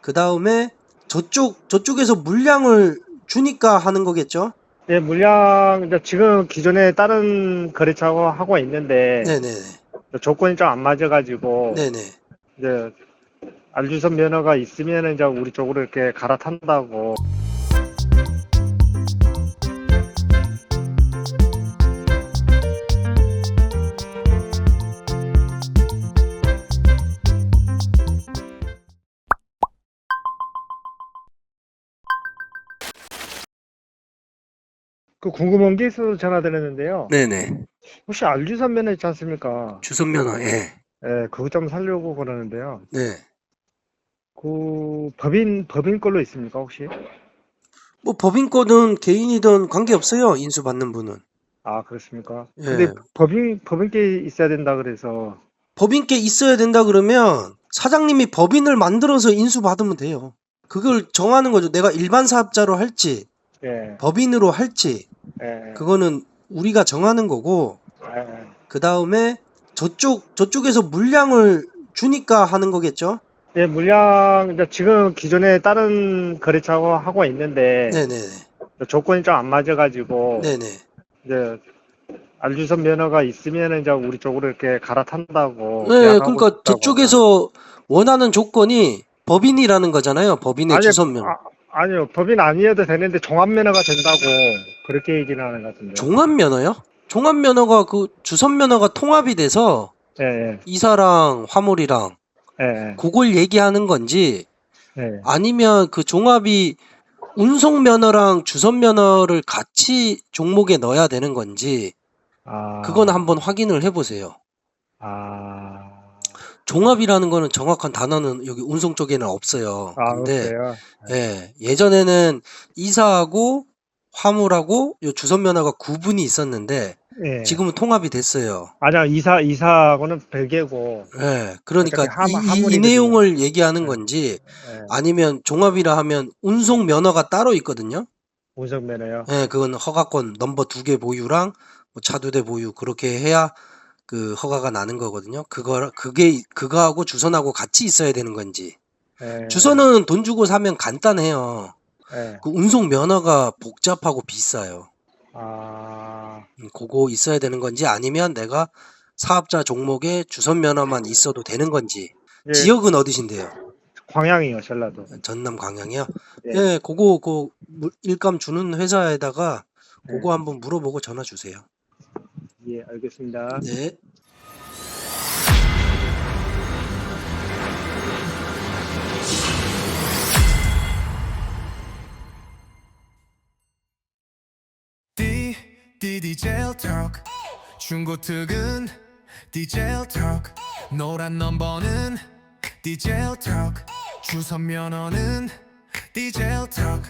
그 다음에 저쪽 저쪽에서 물량을 주니까 하는 거겠죠? 예, 물량, 이제 지금 기존에 다른 거래처하고 하고 있는데, 네네네. 조건이 좀 안 맞아가지고, 네네. 이제, 알주선 면허가 있으면 이제 우리 쪽으로 이렇게 갈아탄다고. 그 궁금한 게 있어서 전화드렸는데요. 네네. 혹시 알주선 면허 있지 않습니까? 주선 면허. 예. 예, 그거 좀 살려고 그러는데요. 네. 그 법인 법인 걸로 있습니까 혹시? 뭐 법인권은 개인이든 관계 없어요. 인수 받는 분은. 아 그렇습니까? 예. 근데 법인 법인께 있어야 된다 그래서 법인께 있어야 된다 그러면 사장님이 법인을 만들어서 인수 받으면 돼요. 그걸 정하는 거죠. 내가 일반 사업자로 할지 예, 법인으로 할지 예, 그거는 우리가 정하는 거고 예, 그 다음에 저쪽 저쪽에서 물량을 주니까 하는 거겠죠? 예, 물량 이제 지금 기존에 다른 거래처하고 하고 있는데 네네. 조건이 좀 안 맞아가지고 네네. 이제 알주선 면허가 있으면 이제 우리 쪽으로 이렇게 갈아탄다고. 네, 그러니까. 저쪽에서 원하는 조건이 법인이라는 거잖아요. 법인의 주선면. 아, 아니요 법인 아니어도 되는데 종합면허가 된다고 그렇게 얘기를 하는 것 같은데. 종합 면허요? 종합 면허가 그 주선 면허가 통합이 돼서 예, 예, 이사랑 화물이랑 예, 그걸 얘기하는 건지 예. 아니면 그 종합이 운송 면허랑 주선 면허를 같이 종목에 넣어야 되는 건지 아, 그건 한번 확인을 해보세요. 아, 종합이라는 거는 정확한 단어는 여기 운송 쪽에는 없어요. 아, 근데 그래요? 예, 예전에는 이사하고 화물하고 요 주선 면허가 구분이 있었는데 예. 지금은 통합이 됐어요. 아니야, 이사, 이사하고는 별개고, 예, 그러니까 함- 이, 이- 이. 내용을 얘기하는 건지 예. 아니면 종합이라 하면 운송 면허가 따로 있거든요. 운송 면허요. 예, 그건 허가권 넘버 두 개 보유랑 뭐 차두 대 보유 그렇게 해야 그 허가가 나는 거거든요. 그거 그게 그거하고 주선하고 같이 있어야 되는 건지. 예. 주선은 돈 주고 사면 간단해요. 예. 그 운송 면허가 복잡하고 비싸요. 아, 음, 그거 있어야 되는 건지 아니면 내가 사업자 종목에 주선 면허만 있어도 되는 건지. 예, 지역은 어디신데요? 광양이요, 전라도. 전남 광양이요? 예. 예, 그거 그 물- 일감 주는 회사에다가 예. 그거 한번 물어보고 전화 주세요. 예, 알겠습니다. 네. D D 디젤 턱 중고 특은 디젤 턱 노란 넘버는 디젤 턱 주선 면허는 디젤 턱